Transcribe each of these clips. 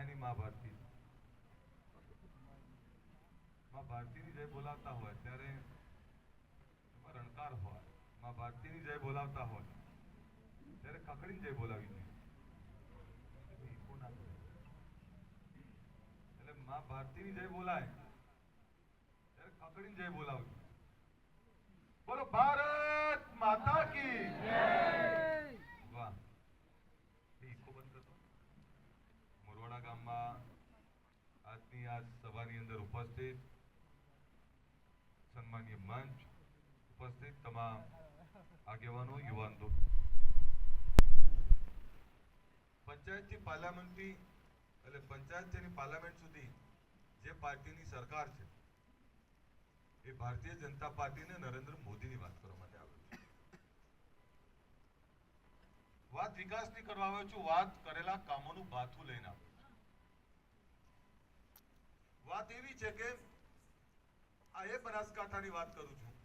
એની મા ભારતી. મા ભારતીની જય બોલાવતા હોય ત્યારે એમાં રણકાર હોય. મા ભારતીની જય બોલાવતા હોય ત્યારે કકડીને જય બોલાવી જોઈએ. એટલે મા ભારતીની જય બોલાય ત્યારે કકડીને જય બોલાવવી બોલો, ભારત માતા કી વાહ એ ઈકો બંધ હતો મોરવાડા ગામમાં આજની આ સભાની અંદર ઉપસ્થિત સન્માનીય મંચ, ઉપસ્થિત તમામ આગેવાનો યુવાન પંચાયતથી પાર્લામેન્ટથી એટલે પંચાયત તેની પાર્લામેન્ટ સુધી જે પાર્ટીની સરકાર છે, એ ભારતીય જનતા પાર્ટીને નરેન્દ્ર મોદીની વાત કરવા માટે આવ્યો છે. વાત વિકાસની કરવા આવ્યો છું, વાત કરેલા કામોનું બાથું લઈને આવ્યો વાત એવી છે કે આ એ બનાસકાંઠાની વાત કરું છું.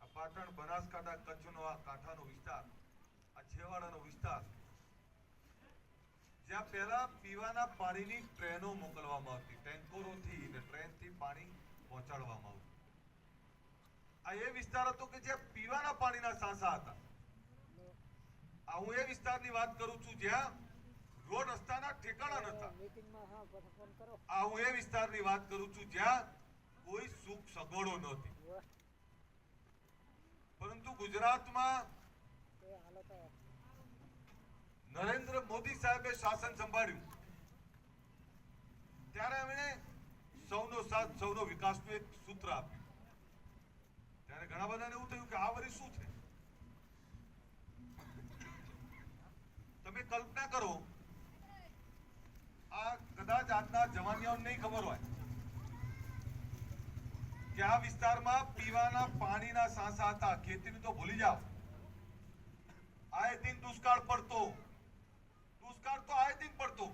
આ પાટણ બનાસકાંઠા કચ્છનો આ કાંઠાનો વિસ્તાર, આ છેવાડાનો વિસ્તાર, જ્યાં પહેલા પીવાના પાણીની ટ્રેનો મોકલવામાં આવતી, ટેન્કરોથી ને ટ્રેનથી પાણી પહોંચાડવામાં આવતું. આ એ વિસ્તાર હતો કે જ્યાં પીવાના પાણીના સાંસા હતા. આ હું એ વિસ્તારની વાત કરું છું જ્યાં રોડ રસ્તાના ઠેકાણા નતા. આ હું એ વિસ્તારની વાત કરું છું જ્યાં કોઈ સુખ સગવડો નહોતી પરંતુ ગુજરાતમાં. નરેન્દ્ર મોદી સાહેબે શાસન સંભાળ્યું. ત્યારે એમણે સૌનો સાથ સૌનો વિકાસનું એક સૂત્ર આપ્યું. ત્યારે ઘણા બધાને એવું થયું કે આ વળી શું છે? તમે કલ્પના કરો કદાચ આજના જવાનીઓને નહીં ખબર હોય કે આ વિસ્તારમાં પીવાના પાણીના સાંસા હતા. ખેતીની તો ભૂલી જાઓ. આએ દિન દુષ્કાળ પડતો. દુષ્કાળ તો આએ દિન પડતો.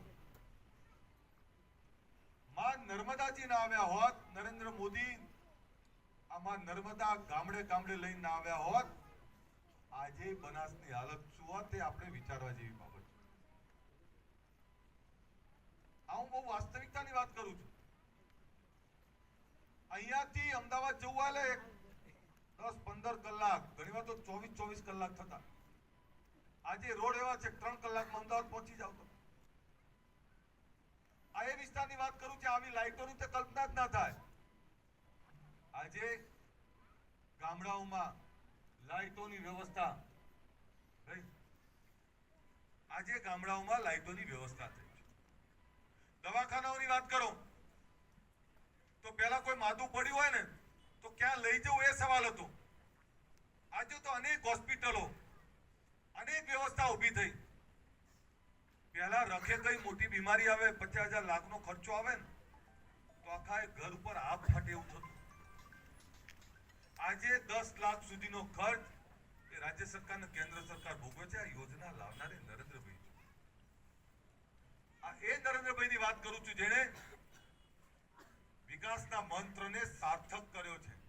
માં નર્મદાજી ના આવ્યા હોત, નરેન્દ્ર મોદી આમાં નર્મદા ગામડે ગામડે લઈને આવ્યા હોત. આજે બનાસની હાલત શું હોત તે આપણે વિચારવા જેવી બાબત છે હું બહુ વાસ્તવિકતાની વાત કરું છું. અહીંયાથી અમદાવાદ જવું આલે દસ પંદર કલાક, ઘણી વાર તો ચોવીસ ચોવીસ કલાક થતા. આજે રોડ એવા છે, ત્રણ કલાકમાં અમદાવાદ પહોંચી જાવ તો. આ એ વિસ્તારની વાત કરું છું આવી લાઇટોની તો કલ્પના જ ના થાય. આજે ગામડાઓમાં લાઇટોની વ્યવસ્થા આજે ગામડાઓમાં લાઇટોની વ્યવસ્થા થઈ દવાખાનાઓની વાત કરો. તો પહેલા કોઈ માદું પડ્યું હોય ને, તો ક્યાં લઈ જવું એ સવાલ હતો. આજે તો અનેક હોસ્પિટલો, અનેક વ્યવસ્થા ઊભી થઈ. પહેલા રખે કઈ મોટી બીમારી આવે, પચાસ હજાર લાખનો ખર્ચો આવે ને, તો આખા એ ઘર ઉપર આપ ફાટે એવું થતું. આજે દસ લાખ સુધીનો ખર્ચ એ રાજ્ય સરકાર ને કેન્દ્ર સરકાર ભોગવે છે, આ યોજના લાવનારે નરેન્દ્રભાઈ છે આ નરેન્દ્રભાઈની વાત કરું છું જેણે વિકાસના મંત્રને સાર્થક કર્યો છે.